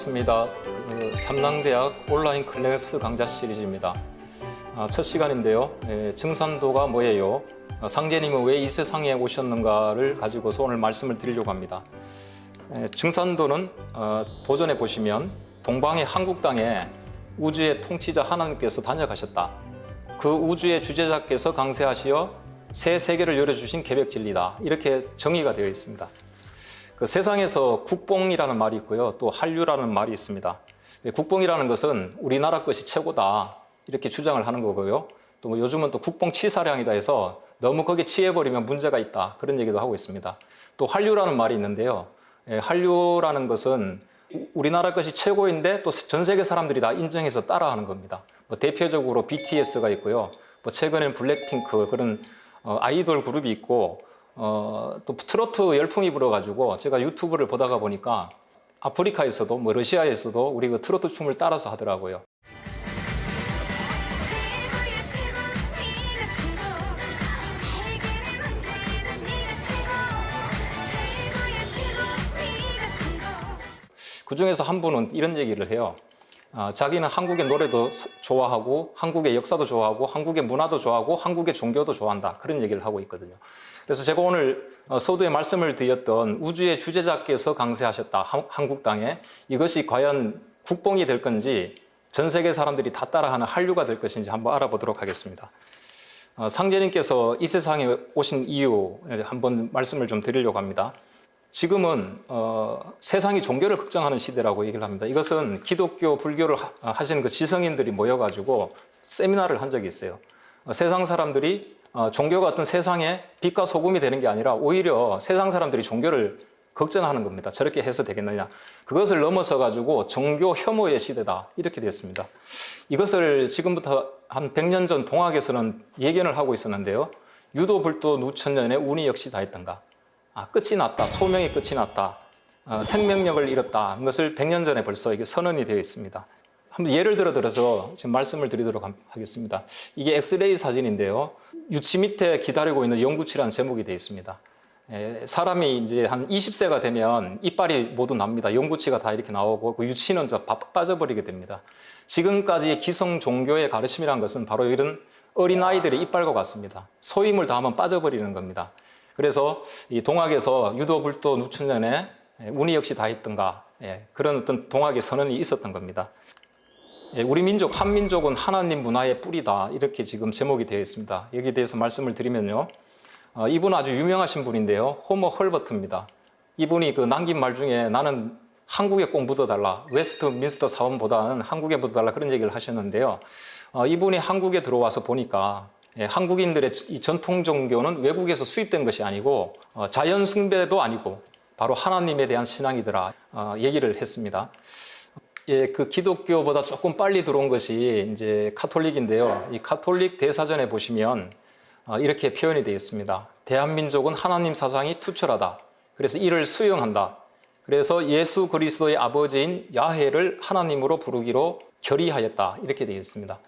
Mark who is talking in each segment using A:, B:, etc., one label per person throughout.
A: 예, 반갑습니다. 그, 삼랑대학 온라인 클래스 강좌 시리즈입니다. 아, 첫 시간인데요. 예, 증산도가 뭐예요? 어, 상제님은 왜 이 세상에 오셨는가를 가지고서 오늘 말씀을 드리려고 합니다. 예, 증산도는 어, 도전해 보시면 동방의 한국 땅에 우주의 통치자 하나님께서 다녀가셨다. 그 우주의 주제자께서 강세하시어 새 세계를 열어주신 계획 진리다. 이렇게 정의가 되어 있습니다. 그 세상에서 국뽕이라는 말이 있고요. 또 한류라는 말이 있습니다. 예, 국뽕이라는 것은 우리나라 것이 최고다. 이렇게 주장을 하는 거고요. 또 뭐 요즘은 또 국뽕 치사량이다 해서 너무 거기에 취해버리면 문제가 있다. 그런 얘기도 하고 있습니다. 또 한류라는 말이 있는데요. 예, 한류라는 것은 우- 우리나라 것이 최고인데 또 전 세계 사람들이 다 인정해서 따라하는 겁니다. 뭐 대표적으로 BTS가 있고요. 뭐 최근에는 블랙핑크 그런 어, 아이돌 그룹이 있고 어, 또 트로트 열풍이 불어가지고 제가 유튜브를 보다가 보니까 아프리카에서도 뭐 러시아에서도 우리 그 트로트 춤을 따라서 하더라고요. 그 중에서 한 분은 이런 얘기를 해요. 아, 자기는 한국의 노래도 사- 좋아하고 한국의 역사도 좋아하고 한국의 문화도 좋아하고 한국의 종교도 좋아한다. 그런 얘기를 하고 있거든요. 그래서 제가 오늘 어, 서두에 말씀을 드렸던 우주의 주제자께서 강세하셨다. 한- 한국 땅에 이것이 과연 국뽕이 될 건지 전 세계 사람들이 다 따라하는 한류가 될 것인지 한번 알아보도록 하겠습니다. 어, 상제님께서 이 세상에 오신 이유 한번 말씀을 좀 드리려고 합니다. 지금은 어, 세상이 종교를 걱정하는 시대라고 얘기를 합니다. 이것은 기독교, 불교를 하- 하시는 그 지성인들이 모여가지고 세미나를 한 적이 있어요. 어, 세상 사람들이 어, 종교가 어떤 세상에 빛과 소금이 되는 게 아니라 오히려 세상 사람들이 종교를 걱정하는 겁니다. 저렇게 해서 되겠느냐. 그것을 넘어서 가지고 종교 혐오의 시대다. 이렇게 됐습니다. 이것을 지금부터 한 100년 전 동학에서는 예견을 하고 있었는데요. 유도, 불도, 누천년에 운이 역시 다 했던가. 아, 끝이 났다. 소명이 끝이 났다. 어, 생명력을 잃었다. 이것을 100년 전에 벌써 이게 선언이 되어 있습니다. 한번 예를 들어 들어서 지금 말씀을 드리도록 함- 하겠습니다. 이게 엑스레이 사진인데요. 유치 밑에 기다리고 있는 영구치라는 제목이 되어 있습니다. 에, 사람이 이제 한 20세가 되면 이빨이 모두 납니다. 영구치가 다 이렇게 나오고 그 유치는 빠져버리게 됩니다. 지금까지의 기성 종교의 가르침이란 것은 바로 이런 어린 아이들의 이빨과 같습니다. 소임을 다하면 빠져버리는 겁니다. 그래서 이 동학에서 유도불도 누춘년에 운이 역시 다 있던가 예, 그런 어떤 동학의 선언이 있었던 겁니다. 예, 우리 민족 한민족은 하나님 문화의 뿌리다 이렇게 지금 제목이 되어 있습니다. 여기에 대해서 말씀을 드리면요, 어, 이분 아주 유명하신 분인데요, 호머 헐버트입니다. 이분이 그 남긴 말 중에 나는 한국에 꼭 묻어달라, 웨스트민스터 사원보다는 한국에 묻어달라 그런 얘기를 하셨는데요. 어, 이분이 한국에 들어와서 보니까 예, 한국인들의 이 전통 종교는 외국에서 수입된 것이 아니고 어, 자연 숭배도 아니고 바로 하나님에 대한 신앙이더라 어, 얘기를 했습니다. 예, 그 기독교보다 조금 빨리 들어온 것이 이제 카톨릭인데요. 이 카톨릭 대사전에 보시면 어, 이렇게 표현이 되어 있습니다. 대한민족은 하나님 사상이 투철하다. 그래서 이를 수용한다. 그래서 예수 그리스도의 아버지인 야훼를 하나님으로 부르기로 결의하였다. 이렇게 되어 있습니다.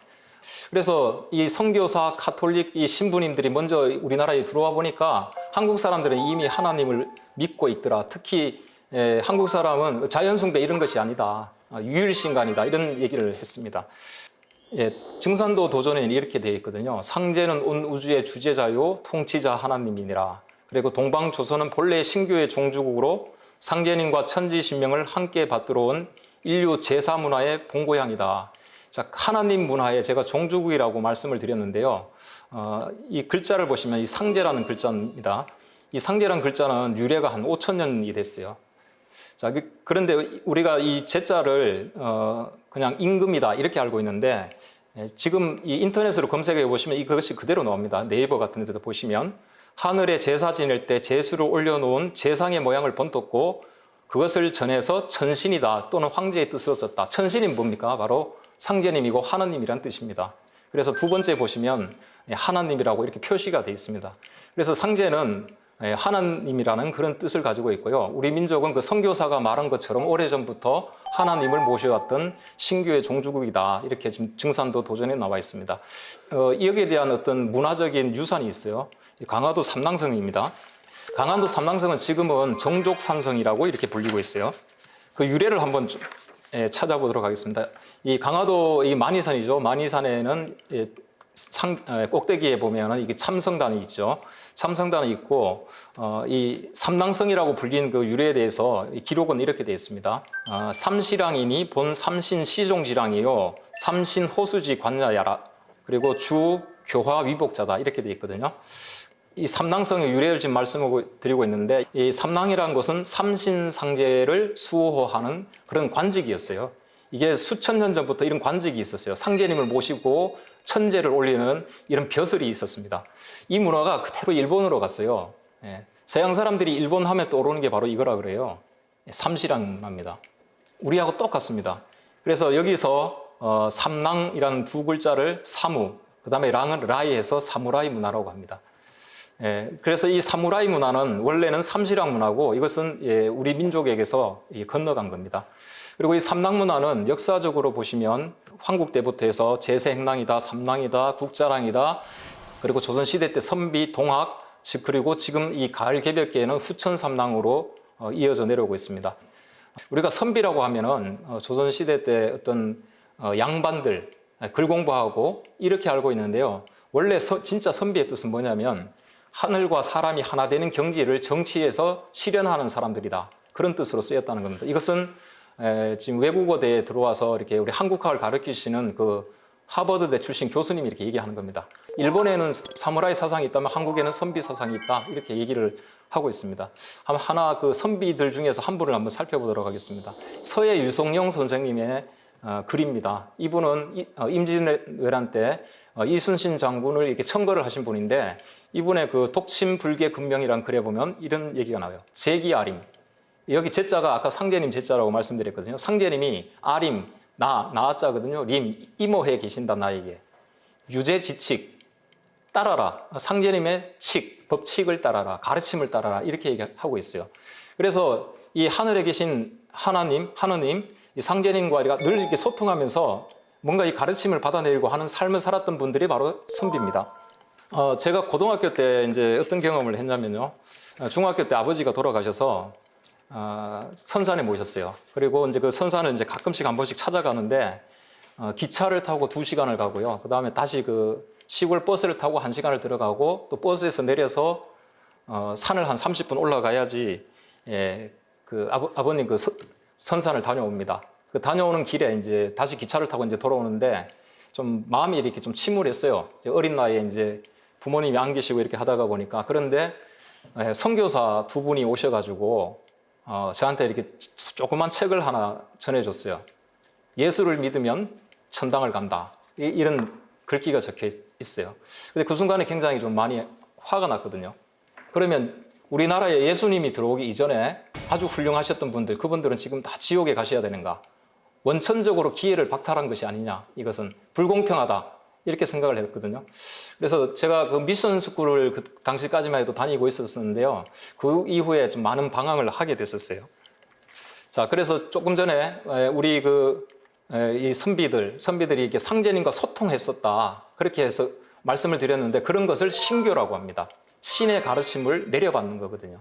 A: 그래서 이 선교사 카톨릭 이 신부님들이 먼저 우리나라에 들어와 보니까 한국 사람들은 이미 하나님을 믿고 있더라. 특히 에, 한국 사람은 자연숭배 이런 것이 아니다. 아, 유일신간이다. 이런 얘기를 했습니다. 예, 증산도 도전에는 이렇게 되어 있거든요. 상제는 온 우주의 주제자요, 통치자 하나님이니라. 그리고 동방 조선은 본래 신교의 종주국으로 상제님과 천지 신명을 함께 받들어 온 인류 제사 문화의 본고향이다. 자, 하나님 문화에 제가 종주국이라고 말씀을 드렸는데요. 어, 이 글자를 보시면 이 상제라는 글자입니다. 이 상제라는 글자는 유래가 한 5천 년이 됐어요. 자, 그- 그런데 우리가 이 제자를 어, 그냥 임금이다 이렇게 알고 있는데 예, 지금 이 인터넷으로 검색해 보시면 이것이 그대로 나옵니다. 네이버 같은 데도 보시면 하늘에 제사 지낼 때 제수를 올려놓은 제상의 모양을 번떴고 그것을 전해서 천신이다 또는 황제의 뜻으로 썼다. 천신이 뭡니까? 바로 상제님이고 하나님이란 뜻입니다. 그래서 두 번째 보시면 예, 하나님이라고 이렇게 표시가 되어 있습니다. 그래서 상제는 예, 하나님이라는 그런 뜻을 가지고 있고요. 우리 민족은 그 선교사가 말한 것처럼 오래전부터 하나님을 모셔왔던 신교의 종주국이다. 이렇게 지금 증산도 도전에 나와 있습니다. 어, 여기에 대한 어떤 문화적인 유산이 있어요. 이 강화도 삼랑성입니다. 강화도 삼랑성은 지금은 정족산성이라고 이렇게 불리고 있어요. 그 유래를 한번 좀, 예, 찾아보도록 하겠습니다. 이 강화도 이 만이산이죠. 만이산에는 예, 상, 에, 꼭대기에 보면은 이게 참성단이 있죠. 참성단이 있고 어, 이 삼낭성이라고 불린 그 유래에 대해서 이 기록은 이렇게 되어 있습니다. 어, 삼시랑이니 본 삼신 시종지랑이요, 삼신 호수지 관야야라. 그리고 주 교화 위복자다 이렇게 되어 있거든요. 이 삼낭성의 유래를 지금 말씀하고 드리고 있는데 이 삼낭이라는 것은 삼신상제를 수호하는 그런 관직이었어요. 이게 수천 년 전부터 이런 관직이 있었어요. 상제님을 모시고 천제를 올리는 이런 벼슬이 있었습니다. 이 문화가 그대로 일본으로 갔어요. 예. 서양 사람들이 일본 하면 떠오르는 게 바로 이거라 그래요. 삼시랑 문화입니다. 우리하고 똑같습니다. 그래서 여기서 어, 삼랑이라는 두 글자를 사무, 그 다음에 랑은 라이에서 사무라이 문화라고 합니다. 예, 그래서 이 사무라이 문화는 원래는 삼시랑 문화고 이것은 예, 우리 민족에게서 이 건너간 겁니다. 그리고 이 삼랑 문화는 역사적으로 보시면 황국 때부터 해서 제세행랑이다, 삼랑이다, 국자랑이다, 그리고 조선 시대 때 선비, 동학, 즉 그리고 지금 이 가을 개벽기에는 후천 삼랑으로 어, 이어져 내려오고 있습니다. 우리가 선비라고 하면은 어, 조선 시대 때 어떤 어, 양반들 글 공부하고 이렇게 알고 있는데요. 원래 서- 진짜 선비의 뜻은 뭐냐면 하늘과 사람이 하나 되는 경지를 정치에서 실현하는 사람들이다. 그런 뜻으로 쓰였다는 겁니다. 이것은 에, 지금 외국어대에 들어와서 이렇게 우리 한국학을 가르치시는 그 하버드대 출신 교수님이 이렇게 얘기하는 겁니다. 일본에는 사무라이 사상이 있다면 한국에는 선비 사상이 있다. 이렇게 얘기를 하고 있습니다. 한번 하나 그 선비들 중에서 한 분을 한번 살펴보도록 하겠습니다. 서해 유성영 선생님의 어, 글입니다. 이분은 이- 어, 임진왜란 때 어, 이순신 장군을 이렇게 청거를 하신 분인데 이분의 그 독침 불계 근명이라는 글에 보면 이런 얘기가 나와요. 제기아림. 여기 제자가 아까 상제님 제자라고 말씀드렸거든요. 상제님이 아림, 나, 나자거든요. 림, 이모해 계신다, 나에게. 유죄지칙, 따라라. 상제님의 칙, 법칙을 따라라. 가르침을 따라라. 이렇게 얘기하고 있어요. 그래서 이 하늘에 계신 하나님, 하느님, 이 상제님과 늘 이렇게 소통하면서 뭔가 이 가르침을 받아내리고 하는 삶을 살았던 분들이 바로 선비입니다. 어, 제가 고등학교 때 이제 어떤 경험을 했냐면요. 어, 중학교 때 아버지가 돌아가셔서 어, 선산에 모셨어요. 그리고 이제 그 선산을 이제 가끔씩 한 번씩 찾아가는데 어, 기차를 타고 두 시간을 가고요. 그 다음에 다시 그 시골 버스를 타고 한 시간을 들어가고 또 버스에서 내려서 어, 산을 한 30분 올라가야지 예, 그 아버, 아버 님 그 서- 선산을 다녀옵니다. 그 다녀오는 길에 이제 다시 기차를 타고 이제 돌아오는데 좀 마음이 이렇게 좀 침울했어요. 어린 나이에 이제 부모님이 안 계시고 이렇게 하다가 보니까 그런데 예, 선교사 두 분이 오셔가지고 어, 저한테 이렇게 조그만 책을 하나 전해줬어요. 예수를 믿으면 천당을 간다. 이- 이런 글귀가 적혀 있어요. 근데 그 순간에 굉장히 좀 많이 화가 났거든요. 그러면 우리나라에 예수님이 들어오기 이전에 아주 훌륭하셨던 분들, 그분들은 지금 다 지옥에 가셔야 되는가? 원천적으로 기회를 박탈한 것이 아니냐? 이것은 불공평하다. 이렇게 생각을 했거든요. 그래서 제가 그 미션 스쿨을 그 당시까지만 해도 다니고 있었는데요. 그 이후에 좀 많은 방황을 하게 됐었어요. 자, 그래서 조금 전에 에, 우리 그 이 선비들, 선비들이 이렇게 상제님과 소통했었다. 그렇게 해서 말씀을 드렸는데 그런 것을 신교라고 합니다. 신의 가르침을 내려받는 거거든요.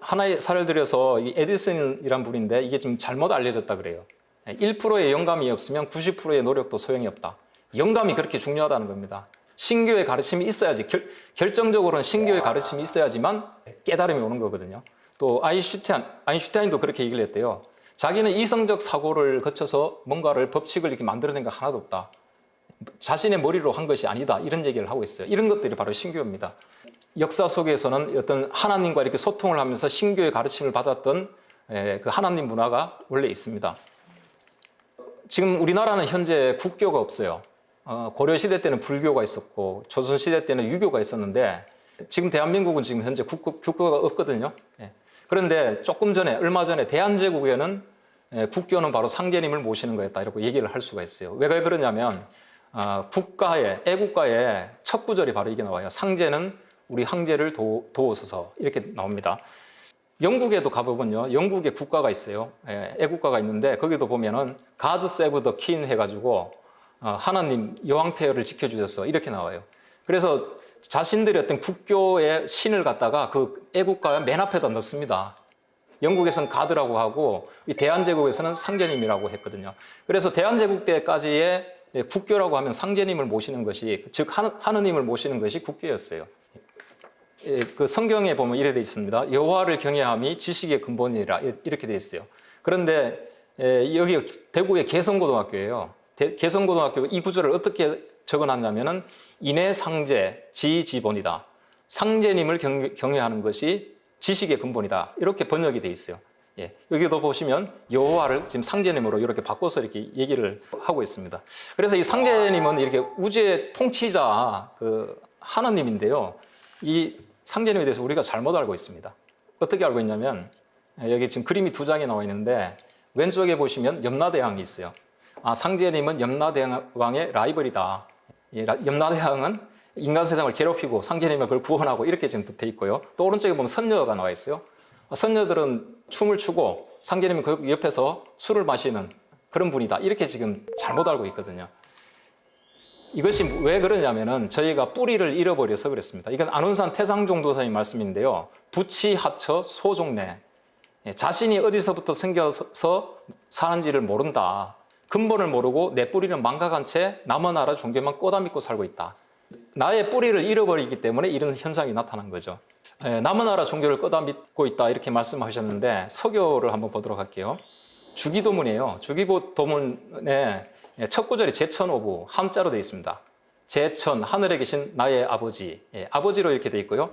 A: 하나의 사례를 들여서 이 에디슨이란 분인데 이게 좀 잘못 알려졌다 그래요. 1%의 영감이 없으면 90%의 노력도 소용이 없다. 영감이 그렇게 중요하다는 겁니다. 신교의 가르침이 있어야지 결, 결정적으로는 신교의 가르침이 있어야지만 깨달음이 오는 거거든요. 또 아인슈타인, 아인슈타인도 그렇게 얘기를 했대요. 자기는 이성적 사고를 거쳐서 뭔가를 법칙을 이렇게 만들어낸 거 하나도 없다. 자신의 머리로 한 것이 아니다. 이런 얘기를 하고 있어요. 이런 것들이 바로 신교입니다. 역사 속에서는 어떤 하나님과 이렇게 소통을 하면서 신교의 가르침을 받았던 에, 그 하나님 문화가 원래 있습니다. 지금 우리나라는 현재 국교가 없어요. 어, 고려 시대 때는 불교가 있었고 조선 시대 때는 유교가 있었는데 지금 대한민국은 지금 현재 국교, 국교가 없거든요. 예. 그런데 조금 전에 얼마 전에 대한제국에는 예, 국교는 바로 상제님을 모시는 거였다 이렇게 얘기를 할 수가 있어요. 왜 그러냐면 아, 국가의 애국가의 첫 구절이 바로 이게 나와요. 상제는 우리 황제를 도, 도우소서 이렇게 나옵니다. 영국에도 가보면요, 영국에 국가가 있어요. 예, 애국가가 있는데 거기도 보면은 God save the king 해가지고 어, 하나님 여왕 폐허를 지켜주셨어 이렇게 나와요. 그래서 자신들의 어떤 국교의 신을 갖다가 그 애국가의 맨 앞에다 넣습니다. 영국에서는 가드라고 하고 이 대한제국에서는 상제님이라고 했거든요. 그래서 대한제국 때까지의 국교라고 하면 상제님을 모시는 것이 즉 하느- 하느님을 모시는 것이 국교였어요. 예, 그 성경에 보면 이래 돼 있습니다. 여호와를 경외함이 지식의 근본이라 이렇게 돼 있어요. 그런데 예, 여기 대구의 개성고등학교예요. 대- 개성고등학교 이 구절을 어떻게 적어놨냐면은 인해 상제 지 지본이다. 상제님을 경, 경외하는 것이 지식의 근본이다. 이렇게 번역이 돼 있어요. 예, 여기도 보시면 여호와를 지금 상제님으로 이렇게 바꿔서 이렇게 얘기를 하고 있습니다. 그래서 이 상제님은 이렇게 우주의 통치자 그 하나님인데요. 이 상제님에 대해서 우리가 잘못 알고 있습니다. 어떻게 알고 있냐면 여기 지금 그림이 두 장이 나와 있는데 왼쪽에 보시면 염라대왕이 있어요. 아, 상제님은 염라대왕의 라이벌이다. 이 라- 염라대왕은 인간 세상을 괴롭히고 상제님은 그걸 구원하고 이렇게 지금 돼 있고요. 또 오른쪽에 보면 선녀가 나와 있어요. 아, 선녀들은 춤을 추고 상제님은 그 옆에서 술을 마시는 그런 분이다. 이렇게 지금 잘못 알고 있거든요. 이것이 왜 그러냐면은 저희가 뿌리를 잃어버려서 그랬습니다. 이건 안운산 태상종 도사님 말씀인데요. 부치 하처 소종래. 예, 자신이 어디서부터 생겨서 사는지를 모른다. 근본을 모르고 내 뿌리는 망각한 채 남의 나라 종교만 꼬다믿고 살고 있다. 나의 뿌리를 잃어버리기 때문에 이런 현상이 나타난 거죠. 예, 남의 나라 종교를 꼬다믿고 있다 이렇게 말씀하셨는데 서교를 한번 보도록 할게요. 주기도문이에요. 주기도문의 첫 구절이 제천오부 함자로 되어 있습니다. 제천 하늘에 계신 나의 아버지 예, 아버지로 이렇게 되어 있고요.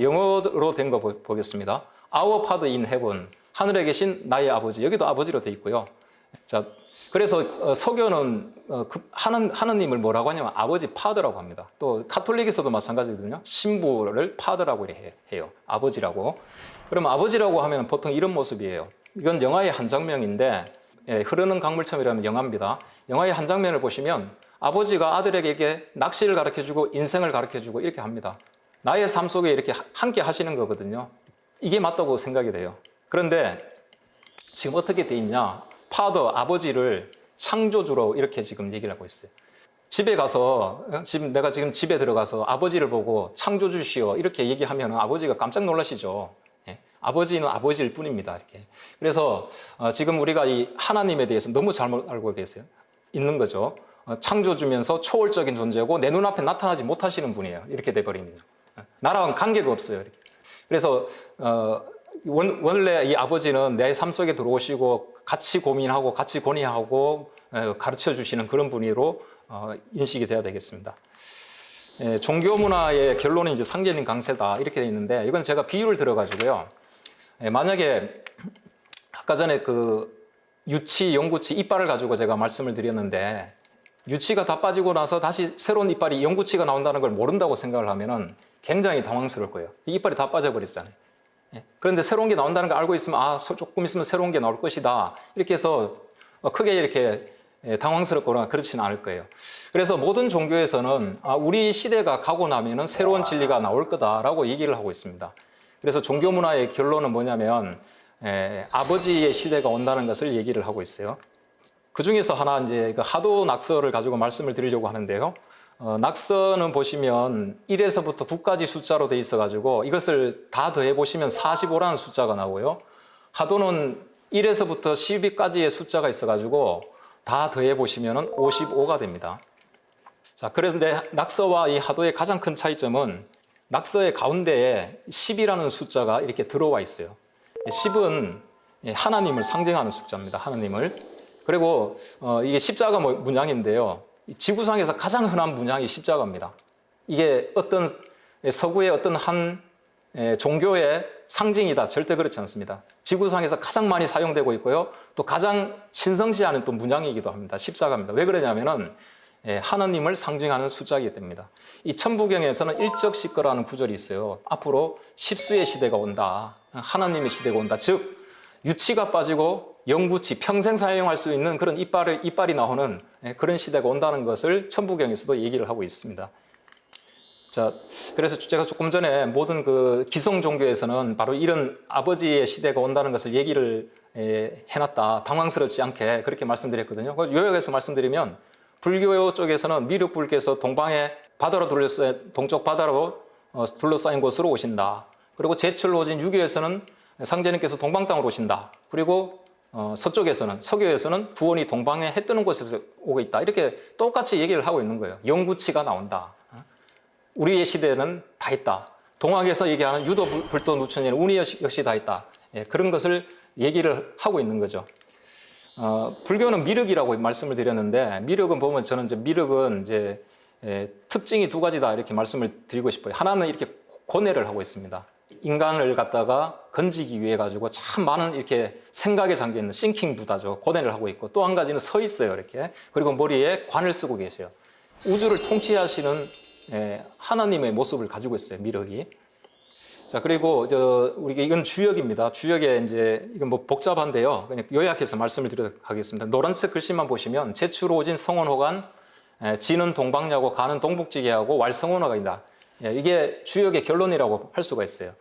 A: 영어로 된 거 보겠습니다. Our Father in Heaven 하늘에 계신 나의 아버지 여기도 아버지로 되어 있고요. 자 그래서 어, 서교는 하는 하느님을 뭐라고 하냐면 아버지 파더라고 합니다. 또 카톨릭에서도 마찬가지거든요. 신부를 파더라고 해- 해요. 아버지라고. 그러면 아버지라고 하면 보통 이런 모습이에요. 이건 영화의 한 장면인데 예, 흐르는 강물처럼이라는 영화입니다. 영화의 한 장면을 보시면 아버지가 아들에게 낚시를 가르쳐주고 인생을 가르쳐주고 이렇게 합니다. 나의 삶 속에 이렇게 하- 함께 하시는 거거든요. 이게 맞다고 생각이 돼요. 그런데 지금 어떻게 돼 있냐? 파더 아버지를 창조주로 이렇게 지금 얘기를 하고 있어요. 집에 가서 어? 지금 내가 지금 집에 들어가서 아버지를 보고 창조주시오 이렇게 얘기하면 아버지가 깜짝 놀라시죠. 예? 아버지는 아버지일 뿐입니다. 이렇게. 그래서 어, 지금 우리가 이 하나님에 대해서 너무 잘못 알고 계세요. 있는 거죠. 어, 창조주면서 초월적인 존재고 내 눈앞에 나타나지 못하시는 분이에요. 이렇게 돼버리면 나랑 관계가 없어요. 이렇게. 그래서 어, 원, 원래 이 아버지는 내 삶 속에 들어오시고 같이 고민하고 같이 건의하고 가르쳐 주시는 그런 분으로 어, 인식이 돼야 되겠습니다. 예, 종교 문화의 결론은 이제 상제님 강세다 이렇게 돼 있는데 이건 제가 비유를 들어가지고요. 예, 만약에 아까 전에 그 유치, 영구치 이빨을 가지고 제가 말씀을 드렸는데 유치가 다 빠지고 나서 다시 새로운 이빨이 영구치가 나온다는 걸 모른다고 생각을 하면은 굉장히 당황스러울 거예요. 이 이빨이 다 빠져버렸잖아요. 예. 그런데 새로운 게 나온다는 걸 알고 있으면 아 서- 조금 있으면 새로운 게 나올 것이다 이렇게 해서 어, 크게 이렇게 예, 당황스럽거나 그렇지는 않을 거예요. 그래서 모든 종교에서는 아, 우리 시대가 가고 나면은 새로운 진리가 나올 거다라고 얘기를 하고 있습니다. 그래서 종교 문화의 결론은 뭐냐면 에, 아버지의 시대가 온다는 것을 얘기를 하고 있어요. 그 중에서 하나 이제 그 하도 낙서를 가지고 말씀을 드리려고 하는데요. 어, 낙서는 보시면 1에서부터 9까지 숫자로 돼 있어 가지고 이것을 다 더해 보시면 45라는 숫자가 나오고요. 하도는 1에서부터 12까지의 숫자가 있어 가지고 다 더해 보시면 55가 됩니다. 자, 그런데 낙서와 이 하도의 가장 큰 차이점은 낙서의 가운데에 10이라는 숫자가 이렇게 들어와 있어요. 10은 하나님을 상징하는 숫자입니다. 하나님을. 그리고 어, 이게 십자가 뭐- 문양인데요. 이 지구상에서 가장 흔한 문양이 십자가입니다. 이게 어떤 서구의 어떤 한 에, 종교의 상징이다. 절대 그렇지 않습니다. 지구상에서 가장 많이 사용되고 있고요. 또 가장 신성시하는 또 문양이기도 합니다. 십자가입니다. 왜 그러냐면은 예, 하나님을 상징하는 숫자이기 때문입니다. 이 천부경에서는 일적시거라는 구절이 있어요. 앞으로 십수의 시대가 온다. 하나님의 시대가 온다. 즉 유치가 빠지고 영구치 평생 사용할 수 있는 그런 이빨을 이빨이 나오는 예, 그런 시대가 온다는 것을 천부경에서도 얘기를 하고 있습니다. 자, 그래서 제가 조금 전에 모든 그 기성 종교에서는 바로 이런 아버지의 시대가 온다는 것을 얘기를 에, 해놨다. 당황스럽지 않게 그렇게 말씀드렸거든요. 그 요약해서 말씀드리면 불교 쪽에서는 미륵불께서 동방에 바다로 둘러싸 동쪽 바다로 어, 둘러싸인 곳으로 오신다. 그리고 제철로 오진 유교에서는 상제님께서 동방 땅으로 오신다. 그리고 어, 서쪽에서는 서교에서는 구원이 동방에 해 뜨는 곳에서 오고 있다. 이렇게 똑같이 얘기를 하고 있는 거예요. 영구치가 나온다. 어? 우리의 시대는 다 있다. 동학에서 얘기하는 유도 불- 불도 누천에는 운이 역시 다 있다. 예, 그런 것을 얘기를 하고 있는 거죠. 어, 불교는 미륵이라고 말씀을 드렸는데 미륵은 보면 저는 이제 미륵은 이제 예, 특징이 두 가지다 이렇게 말씀을 드리고 싶어요. 하나는 이렇게 고뇌를 하고 있습니다. 인간을 갖다가 건지기 위해 가지고 참 많은 이렇게 생각에 잠겨 있는 싱킹 부다죠. 고뇌를 하고 있고 또 한 가지는 서 있어요 이렇게 그리고 머리에 관을 쓰고 계세요. 우주를 통치하시는 예, 하나님의 모습을 가지고 있어요 미륵이. 자 그리고 저 우리가 이건 주역입니다. 주역에 이제 이건 뭐 복잡한데요. 그냥 요약해서 말씀을 드리도록 하겠습니다. 노란색 글씨만 보시면 제추로 오진 성원호간 에, 지는 동방야고 가는 동북지계하고 왈성원호가 있다. 예, 이게 주역의 결론이라고 할 수가 있어요.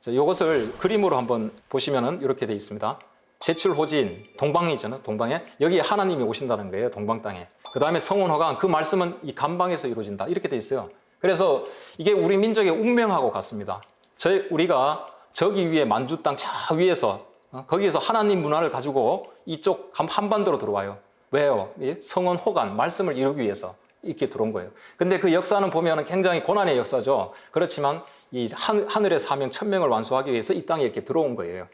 A: 자, 이것을 그림으로 한번 보시면은 이렇게 돼 있습니다. 제출 호진 동방이잖아요. 동방에 여기에 하나님이 오신다는 거예요. 동방 땅에. 그 다음에 성원호가 그 말씀은 이 간방에서 이루어진다. 이렇게 돼 있어요. 그래서 이게 우리 민족의 운명하고 같습니다. 저희 우리가 저기 위에 만주 땅 저 위에서 어, 거기에서 하나님 문화를 가지고 이쪽 한- 한반도로 들어와요. 왜요? 이 성원 호간 말씀을 이루기 위해서 이렇게 들어온 거예요. 근데 그 역사는 보면은 굉장히 고난의 역사죠. 그렇지만 이 한, 하늘의 사명 천명을 완수하기 위해서 이 땅에 이렇게 들어온 거예요.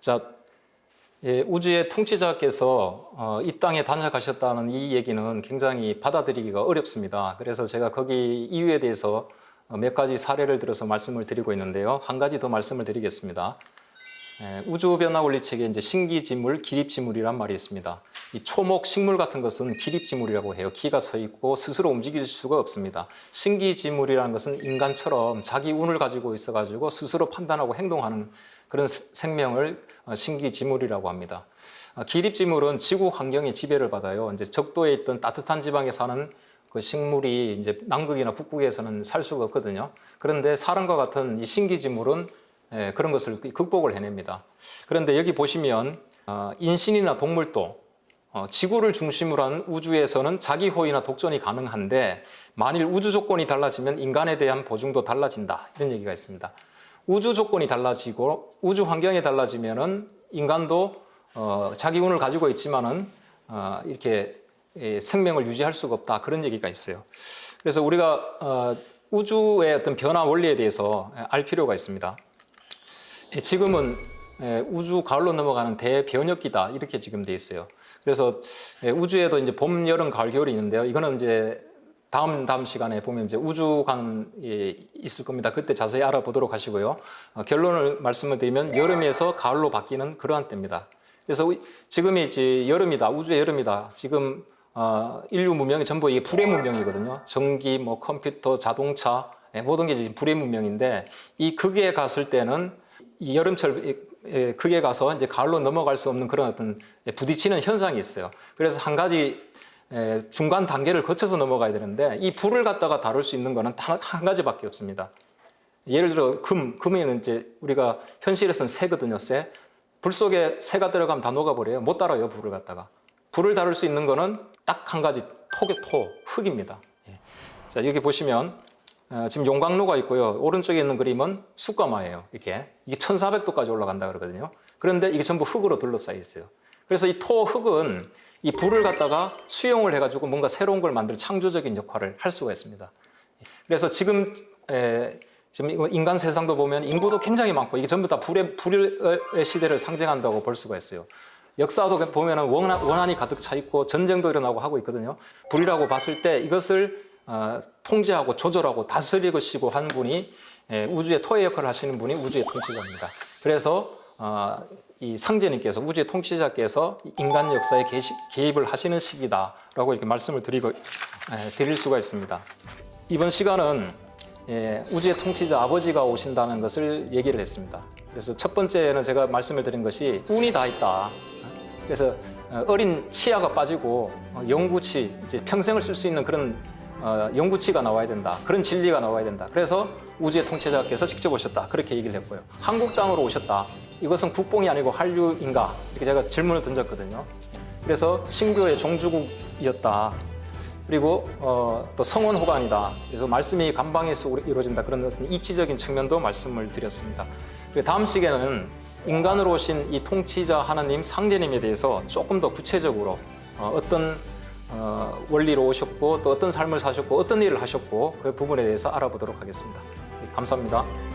A: 자, 예, 우주의 통치자께서 어, 이 땅에 단약하셨다는 이 얘기는 굉장히 받아들이기가 어렵습니다. 그래서 제가 거기 이유에 대해서 어, 몇 가지 사례를 들어서 말씀을 드리고 있는데요. 한 가지 더 말씀을 드리겠습니다. 예, 우주 변화 원리 책에 이제 신기지물, 기립지물이란 말이 있습니다. 이 초목 식물 같은 것은 기립지물이라고 해요. 기가 서 있고 스스로 움직일 수가 없습니다. 신기지물이라는 것은 인간처럼 자기 운을 가지고 있어 가지고 스스로 판단하고 행동하는 그런 스- 생명을 어, 신기지물이라고 합니다. 아, 기립지물은 지구 환경의 지배를 받아요. 이제 적도에 있던 따뜻한 지방에 사는 그 식물이 이제 남극이나 북극에서는 살 수가 없거든요. 그런데 사람과 같은 이 신기지물은 예, 그런 것을 극복을 해냅니다. 그런데 여기 보시면 어, 인신이나 동물도 어, 지구를 중심으로 한 우주에서는 자기 호의나 독존이 가능한데 만일 우주 조건이 달라지면 인간에 대한 보증도 달라진다 이런 얘기가 있습니다. 우주 조건이 달라지고 우주 환경이 달라지면은 인간도 어, 자기 운을 가지고 있지만은 어, 이렇게 예, 생명을 유지할 수가 없다 그런 얘기가 있어요. 그래서 우리가 어, 우주의 어떤 변화 원리에 대해서 알 필요가 있습니다. 예, 지금은 예, 우주 가을로 넘어가는 대변혁기다 이렇게 지금 돼 있어요. 그래서 예, 우주에도 이제 봄, 여름, 가을, 겨울이 있는데요. 이거는 이제 다음 다음 시간에 보면 이제 우주관 예, 있을 겁니다. 그때 자세히 알아보도록 하시고요. 어, 결론을 말씀을 드리면 여름에서 가을로 바뀌는 그러한 때입니다. 그래서 우- 지금이 이제 여름이다, 우주의 여름이다. 지금 어, 인류 문명이 전부 이게 불의 문명이거든요. 전기, 뭐 컴퓨터, 자동차 예, 모든 게 불의 문명인데 이 극에 갔을 때는 이 여름철 이- 예, 가서 이제 가을로 넘어갈 수 없는 그런 어떤 예, 부딪히는 현상이 있어요. 그래서 한 가지 예, 중간 단계를 거쳐서 넘어가야 되는데 이 불을 갖다가 다룰 수 있는 거는 단 한 가지밖에 없습니다. 예를 들어 금, 금에는 이제 우리가 현실에서는 새거든요, 새. 불 속에 새가 들어가면 다 녹아버려요. 못 따라요, 불을 갖다가. 불을 다룰 수 있는 거는 딱 한 가지, 토의 토, 흙입니다. 예. 자, 여기 보시면 어, 지금 용광로가 있고요. 오른쪽에 있는 그림은 숯가마예요. 이렇게. 이게 1400도까지 올라간다 그러거든요. 그런데 이게 전부 흙으로 둘러싸여 있어요. 그래서 이 토, 흙은 이 불을 갖다가 수용을 해가지고 뭔가 새로운 걸 만들 창조적인 역할을 할 수가 있습니다. 그래서 지금 에, 지금 인간 세상도 보면 인구도 굉장히 많고 이게 전부 다 불의 불의 시대를 상징한다고 볼 수가 있어요. 역사도 보면은 원한, 원한이 가득 차 있고 전쟁도 일어나고 하고 있거든요. 불이라고 봤을 때 이것을 어, 통제하고 조절하고 다스리시고 한 분이 에, 우주의 토의 역할을 하시는 분이 우주의 통치자입니다. 그래서 어, 이 상제님께서 우주의 통치자께서 인간 역사에 개입을 하시는 시기다라고 이렇게 말씀을 드리고 에, 드릴 수가 있습니다. 이번 시간은 예, 우주의 통치자 아버지가 오신다는 것을 얘기를 했습니다. 그래서 첫 번째는 제가 말씀을 드린 것이 운이 다 있다. 그래서 어, 어린 치아가 빠지고 어, 영구치, 이제 평생을 쓸 수 있는 그런 어, 영구치가 나와야 된다. 그런 진리가 나와야 된다. 그래서 우주의 통치자께서 직접 오셨다. 그렇게 얘기를 했고요. 한국 땅으로 오셨다. 이것은 국뽕이 아니고 한류인가? 이렇게 제가 질문을 던졌거든요. 그래서 신교의 종주국이었다. 그리고 어, 또 성원 호반이다. 그래서 말씀이 감방에서 이루어진다. 그런 어떤 이치적인 측면도 말씀을 드렸습니다. 그리고 다음 시간에는 인간으로 오신 이 통치자 하나님 상제님에 대해서 조금 더 구체적으로 어, 어떤 어, 원리로 오셨고 또 어떤 삶을 사셨고 어떤 일을 하셨고 그 부분에 대해서 알아보도록 하겠습니다. 감사합니다.